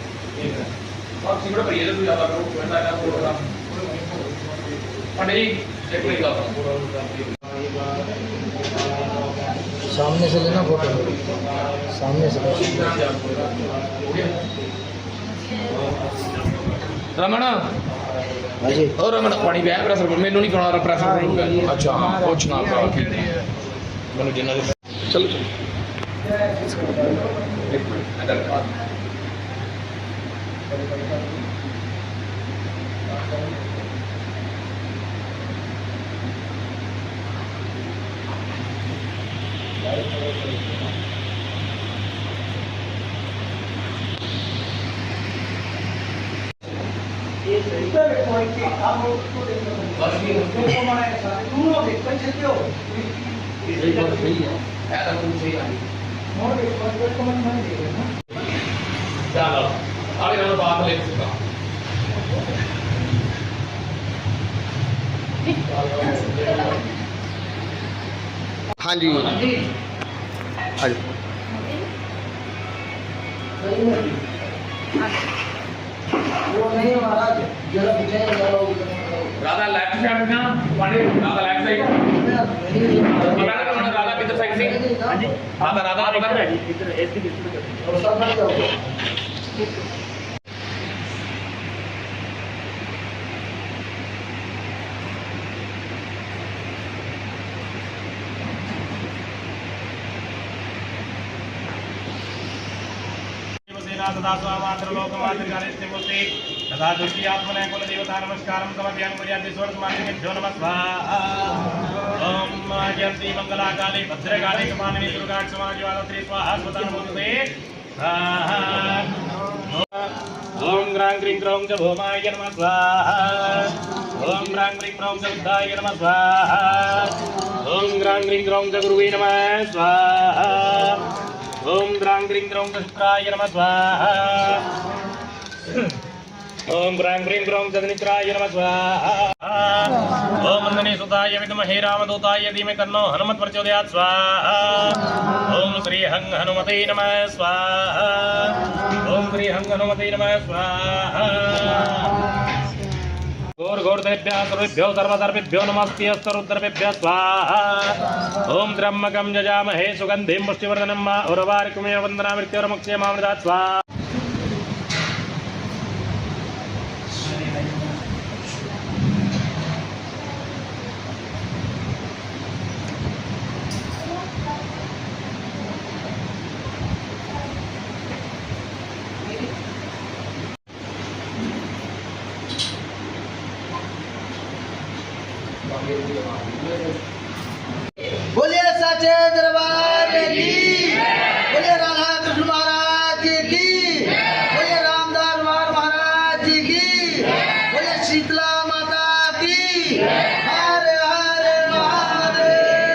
आप सिमड़ा पर ये तो ज्यादा करो बेटा का प्रोग्राम पंडित जी एक मिनट का सामने से लेना फोटो सामने से ਰਮਨ हाँ जी ਉਹ ਰਮਨ ਪਾਣੀ ਪਿਆ ਪ੍ਰੈਸ਼ਰ ਕੋਲ ਮੈਨੂੰ ਨਹੀਂ ਪਾਉਣਾ ਪ੍ਰੈਸ਼ਰ ਅੱਛਾ ਹਾਂ ਕੁਛ ਨਾ ਭਰਾ ਠੀਕ ਹੈ। ਮੈਨੂੰ ਜਿੰਨਾ ਦੇ ਚਲੋ ਚਲੋ ਇੱਕ ਮਿੰਟ ਇੱਧਰ ਆ। ਇਹ ਤਾਂ ਮੈਨੂੰ ਸਹੀ ਆ ਚਲੋ ਆਗੇ ਨਾਲ ਬਾਤ ਲੈ ਸਕਾ ਹਾਂਜੀ ਹਾਂਜੀ ਰਾਧਾ ਲੈਫਟ ਸਾਈਡ ਨਾ ਪਾਣੀ ਰਾਧਾ ਲੈਫਟ ਸਾਈਡ ਪਤਾ ਨਾ ਤੁਹਾਨੂੰ ਰਾਧਾ ਕਿੱਧਰ ਸਾਈਡ ਹਾਂਜੀ। ਮਾਤਾ ਰਾਧਾ ਦਾ ਮਗਰ ਇੱਧਰ ਇੱਥੇ ਕਿੱਥੇ ਉਹ ਸਭ ਨਾਲ ਜਾਓ ਸਰਦਾਰ ਸਾਹਿਬ ਆਦਰ ਲੋਕ ਮਾਤਰ ਕਰੇ ਤੇ ਮੁਤੇ दुर्गी आत्मने कुल देवता नमस्कारं समर्पयामि मर्यादे स्वर्गमार्गेभ्यो नमः स्वाहा ॐ जयन्ती मङ्गलाकाले भद्रकाले कमालिनी दुर्गा समाजवादत्री स्वाहा स्वतन्त्रमूर्ते स्वाहा ॐ ग्रां ग्रीं ग्रौं च भौमाय नमः स्वाहा ॐ ग्रां ग्रीं ग्रौं च बुद्धाय नमः स्वाहा ॐ ग्रां ग्रीं ग्रौं च गुरुवे नमः स्वाहा ॐ ग्रां ग्रीं ग्रौं च शुक्राय नमः स्वाहा ॐ ग्रां ग्रीं ग्रौं च निद्राय नमः स्वाहा ॐ वन्दने सुताय विद्महे रामदूताय धीमहि तन्नो हनुमत् प्रचोदयात् स्वाहा ॐ श्री हं हनुमते नमः स्वाहा ॐ श्री हं हनुमते नमः स्वाहा घोर घोर देभ्यः सर्वेभ्यो सर्वधर्मेभ्यो नमस्ते अस्तरुद्रभ्यः स्वाहा ॐ त्र्यम्बकं जजामहे सुगन्धिं पुष्टिवर्धनं मा उर्वारिकुमेव वन्दना मृत्योर्मुक्त्यमामृतात् स्वाहा बोलिए सचे दरबार बोलिए राधा कृष्ण महाराज की। बोलिए रामदास महाराज की। बोलिए शीतला माता की। हर हर महादेव।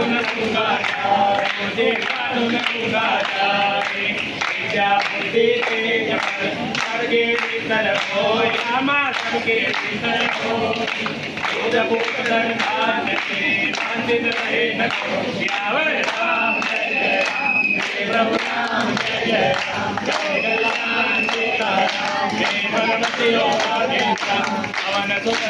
मेरा कानून न दूंगा यार मुझे कानून न दूंगा यार विद्या बुद्धि तेज पर सबके भीतर हो रामा सबके भीतर हो वेद मुक्त दरबार के मंदिर रहे न को यावर राम जय जय राम जय प्रभु राम जय जय राम जय गलान सीता राम जय भगवती ओम पवन सुत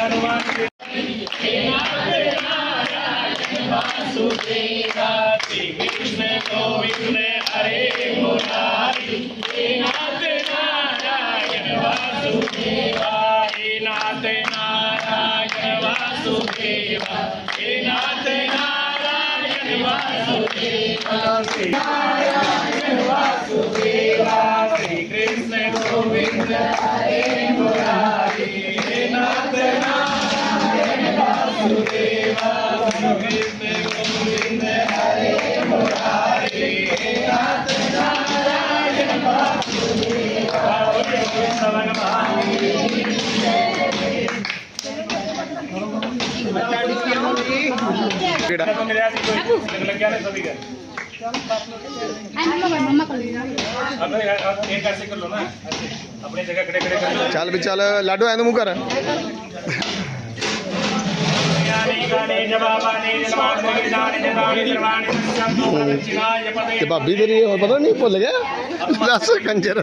हनुमान श्री कृष्ण गोविंद हरे मुरारी हे नाथ नारायण वासुदेवा हे नाथ नारायण वासुदेवा हे नाथ नारायण वासुदेवा श्री नारायण वासुदेवा ਕਿਹੜਾ ਚੱਲ ਵੀ ਚੱਲ ਲਾਡੋ ਐਂ ਮੂੰਹ ਕਰ ਤੇ ਭਾਬੀ ਤੇਰੀ ਹੋਰ ਪਤਾ ਨਹੀਂ ਭੁੱਲ ਗਿਆ? ਦੱਸ ਕੰਜਰ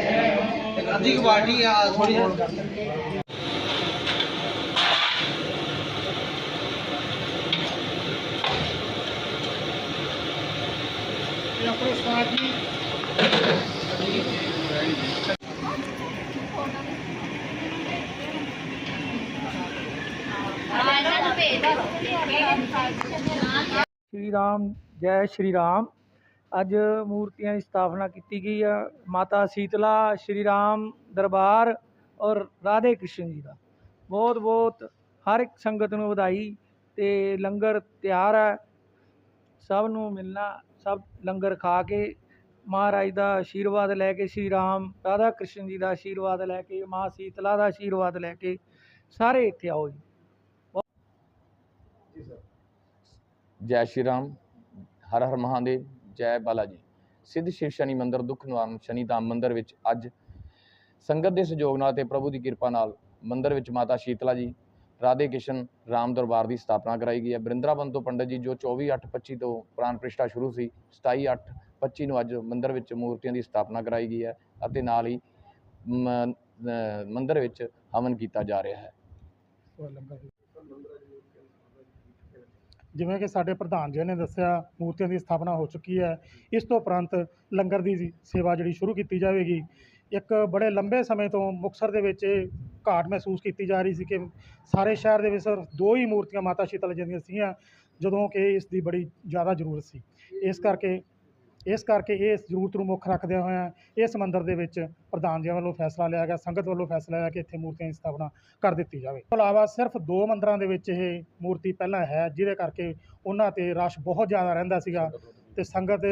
अधिक पार्टी या थोड़ी श्री राम जय श्री राम ਅੱਜ ਮੂਰਤੀਆਂ ਦੀ ਸਥਾਪਨਾ ਕੀਤੀ ਗਈ ਆ, ਮਾਤਾ ਸੀਤਲਾ, ਸ਼੍ਰੀ ਰਾਮ ਦਰਬਾਰ ਔਰ ਰਾਧੇ ਕ੍ਰਿਸ਼ਨ ਜੀ ਦਾ। ਬਹੁਤ ਬਹੁਤ ਹਰ ਇੱਕ ਸੰਗਤ ਨੂੰ ਵਧਾਈ ਅਤੇ ਲੰਗਰ ਤਿਆਰ ਹੈ ਸਭ ਨੂੰ ਮਿਲਣਾ, ਸਭ ਲੰਗਰ ਖਾ ਕੇ ਮਹਾਰਾਜ ਦਾ ਆਸ਼ੀਰਵਾਦ ਲੈ ਕੇ, ਸ਼੍ਰੀ ਰਾਮ, ਰਾਧਾ ਕ੍ਰਿਸ਼ਨ ਜੀ ਦਾ ਆਸ਼ੀਰਵਾਦ ਲੈ ਕੇ, ਮਾਂ ਸੀਤਲਾ ਦਾ ਆਸ਼ੀਰਵਾਦ ਲੈ ਕੇ ਸਾਰੇ ਇੱਥੇ ਆਓ ਜੀ। ਜੈ ਸ਼੍ਰੀ ਰਾਮ, ਹਰ ਹਰ ਮਹਾਦੇਵ। ਜੈ ਬਾਲਾ ਜੀ ਸਿੱਧ ਸ਼ਿਵ ਸ਼ਨੀ ਮੰਦਿਰ, ਦੁੱਖ ਨਿਵਾਰਨ ਸ਼ਨੀ ਧਾਮ ਮੰਦਿਰ ਵਿੱਚ ਅੱਜ ਸੰਗਤ ਦੇ ਸਹਿਯੋਗ ਨਾਲ ਤੇ ਪ੍ਰਭੂ ਦੀ ਕਿਰਪਾ ਨਾਲ ਮੰਦਿਰ ਵਿੱਚ ਮਾਤਾ ਸ਼ੀਤਲਾ ਜੀ, ਰਾਧੇ ਕਿਸ਼ਨ ਰਾਮ ਦਰਬਾਰ ਦੀ ਸਥਾਪਨਾ ਕਰਾਈ ਗਈ ਹੈ। ਬ੍ਰਿੰਦਰਾਵਨ ਤੋਂ ਪੰਡਤ ਜੀ, ਜੋ 24/8/25 ਤੋਂ ਪ੍ਰਾਨ ਪ੍ਰਤਿਸ਼ਠਾ ਸ਼ੁਰੂ ਸੀ 27/8/25 ਨੂੰ ਅੱਜ ਮੰਦਿਰ ਵਿੱਚ ਮੂਰਤੀਆਂ ਦੀ ਸਥਾਪਨਾ ਕਰਾਈ ਗਈ ਹੈ ਅਤੇ ਨਾਲ ਹੀ ਮ- ਮੰਦਿਰ ਵਿੱਚ ਹਵਨ ਕੀਤਾ ਜਾ ਰਿਹਾ ਹੈ। ਜਿਵੇਂ ਕਿ ਸਾਡੇ ਪ੍ਰਧਾਨ ਜੀ ਨੇ ਦੱਸਿਆ, ਮੂਰਤੀਆਂ ਦੀ ਸਥਾਪਨਾ ਹੋ ਚੁੱਕੀ ਹੈ। ਇਸ ਤੋਂ ਉਪਰੰਤ ਲੰਗਰ ਦੀ ਸੇਵਾ ਜਿਹੜੀ ਸ਼ੁਰੂ ਕੀਤੀ ਜਾਵੇਗੀ। ਇੱਕ ਬੜੇ ਲੰਬੇ ਸਮੇਂ ਤੋਂ ਮੁਕਤਸਰ ਦੇ ਵਿੱਚ ਇਹ ਘਾਟ ਮਹਿਸੂਸ ਕੀਤੀ ਜਾ ਰਹੀ ਸੀ ਕਿ ਸਾਰੇ ਸ਼ਹਿਰ ਦੇ ਵਿੱਚ ਸਿਰਫ ਦੋ ਹੀ ਮੂਰਤੀਆਂ ਮਾਤਾ ਸ਼ੀਤਲ ਜੀ ਦੀਆਂ ਸੀਗੀਆਂ, ਜਦੋਂ ਕਿ ਇਸ ਦੀ ਬੜੀ ਜ਼ਿਆਦਾ ਜ਼ਰੂਰਤ ਸੀ। ਇਸ ਕਰਕੇ ਇਸ ਕਰਕੇ ਇਹ ਜ਼ਰੂਰਤ ਨੂੰ ਮੁੱਖ ਰੱਖਦਿਆਂ ਹੋਇਆਂ ਇਸ ਮੰਦਿਰ ਦੇ ਵਿੱਚ ਪ੍ਰਧਾਨ ਜੀ ਵੱਲੋਂ ਫੈਸਲਾ ਲਿਆ ਗਿਆ, ਸੰਗਤ ਵੱਲੋਂ ਫੈਸਲਾ ਲਿਆ ਕਿ ਇੱਥੇ ਮੂਰਤੀਆਂ ਦੀ ਸਥਾਪਨਾ ਕਰ ਦਿੱਤੀ ਜਾਵੇ। ਇਸ ਤੋਂ ਇਲਾਵਾ ਸਿਰਫ ਦੋ ਮੰਦਿਰਾਂ ਦੇ ਵਿੱਚ ਇਹ ਮੂਰਤੀ ਪਹਿਲਾਂ ਹੈ, ਜਿਹਦੇ ਕਰਕੇ ਉਹਨਾਂ ਤੇ ਰਸ਼ ਬਹੁਤ ਜ਼ਿਆਦਾ ਰਹਿੰਦਾ ਸੀਗਾ ਤੇ ਸੰਗਤ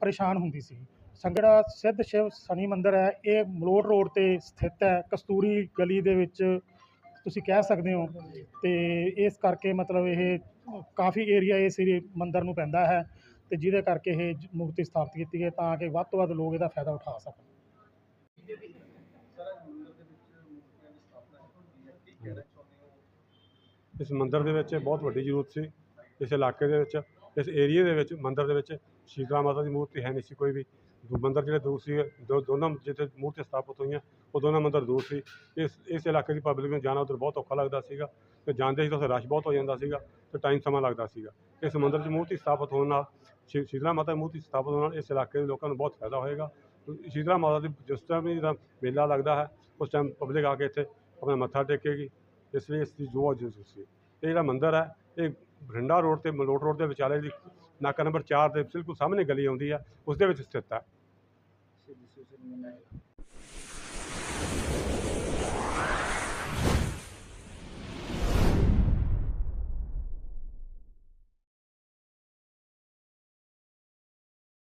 ਪਰੇਸ਼ਾਨ ਹੁੰਦੀ ਸੀ। ਸੰਗਤ ਸਿੱਧ ਸ਼ਿਵ ਸ਼ਨੀ ਮੰਦਿਰ ਹੈ, ਇਹ ਮਲੋਟ ਰੋਡ ਤੇ ਸਥਿਤ ਹੈ, ਕਸਤੂਰੀ ਗਲੀ ਦੇ ਵਿੱਚ ਤੁਸੀਂ ਕਹਿ ਸਕਦੇ ਹੋ ਤੇ ਇਸ ਕਰਕੇ ਮਤਲਬ ਇਹ ਕਾਫੀ ਏਰੀਆ ਇਸ ਏਰੀਏ ਮੰਦਿਰ ਨੂੰ ਪੈਂਦਾ ਹੈ। ਤੇ ਜਿਹਦੇ ਕਰਕੇ ਇਹ ਜ- ਮੂਰਤੀ ਸਥਾਪਿਤ ਕੀਤੀ ਹੈ ਤਾਂ ਕਿ ਵੱਧ ਤੋਂ ਵੱਧ ਲੋਕ ਇਹਦਾ ਫਾਇਦਾ ਉਠਾ ਸਕਣ। ਇਸ ਮੰਦਿਰ ਦੇ ਵਿੱਚ ਬਹੁਤ ਵੱਡੀ ਜ਼ਰੂਰਤ ਸੀ। ਇਸ ਇਲਾਕੇ ਦੇ ਵਿੱਚ, ਇਸ ਏਰੀਏ ਦੇ ਵਿੱਚ, ਮੰਦਿਰ ਦੇ ਵਿੱਚ ਸ਼ੀਤਲਾ ਮਾਤਾ ਦੀ ਮੂਰਤੀ ਹੈ ਨਹੀਂ ਸੀ ਕੋਈ ਵੀ। ਦੋ, ਮੰਦਿਰ ਜਿਹੜੇ ਦੂਰ ਸੀ ਦੋ, ਦੋਨਾਂ ਜਿੱਥੇ ਮੂਰਤੀ ਸਥਾਪਿਤ ਹੋਈਆਂ, ਉਹ ਦੋਨਾਂ ਮੰਦਿਰ ਦੂਰ ਸੀ। ਇਸ ਇਸ ਇਲਾਕੇ ਦੀ ਪਬਲਿਕ ਨੂੰ ਜਾਣਾ ਉੱਧਰ ਬਹੁਤ ਔਖਾ ਲੱਗਦਾ ਸੀਗਾ। ਤੇ ਜਾਂਦੇ ਸੀ ਤਾਂ ਉੱਥੇ ਰਸ਼ ਬਹੁਤ ਹੋ ਜਾਂਦਾ ਸੀਗਾ ਤੇ ਟਾਈਮ ਸਮਾਂ ਲੱਗਦਾ ਸੀਗਾ। ਇਸ ਮੰਦਿਰ 'ਚ ਮੂਰਤੀ ਸਥਾਪਿਤ ਹੋਣ ਨਾਲ ਸ਼ੀਤਲਾ ਮਾਤਾ ਦੀ ਮੂਰਤੀ ਸਥਾਪਿਤ ਹੋਣ ਨਾਲ ਇਸ ਇਲਾਕੇ ਦੇ ਲੋਕਾਂ ਨੂੰ ਬਹੁਤ ਫਾਇਦਾ ਹੋਏਗਾ ਸ਼ੀਤਲਾ ਮਾਤਾ ਦੀ ਜਿਸ ਟਾਈਮ ਵੀ ਇਹਦਾ ਮੇਲਾ ਲੱਗਦਾ ਹੈ ਉਸ ਟਾਈਮ ਪਬਲਿਕ ਆ ਕੇ ਇੱਥੇ ਆਪਣਾ ਮੱਥਾ ਟੇਕੇਗੀ ਇਸ ਲਈ ਇਸ ਦੀ ਜੋ ਜ਼ਰੂਰਤ ਸੀ ਇਹ ਜਿਹੜਾ ਮੰਦਿਰ ਹੈ ਇਹ ਬਠਿੰਡਾ ਰੋਡ ਤੇ ਮਲੋਟ ਰੋਡ ਦੇ ਵਿਚਾਲੇ ਦੀ ਨਾਕਾ ਨੰਬਰ 4 ਦੇ ਬਿਲਕੁਲ ਸਾਹਮਣੇ ਗਲੀ ਆਉਂਦੀ ਹੈ ਉਸ ਦੇ ਵਿੱਚ ਸਥਿਤ ਹੈ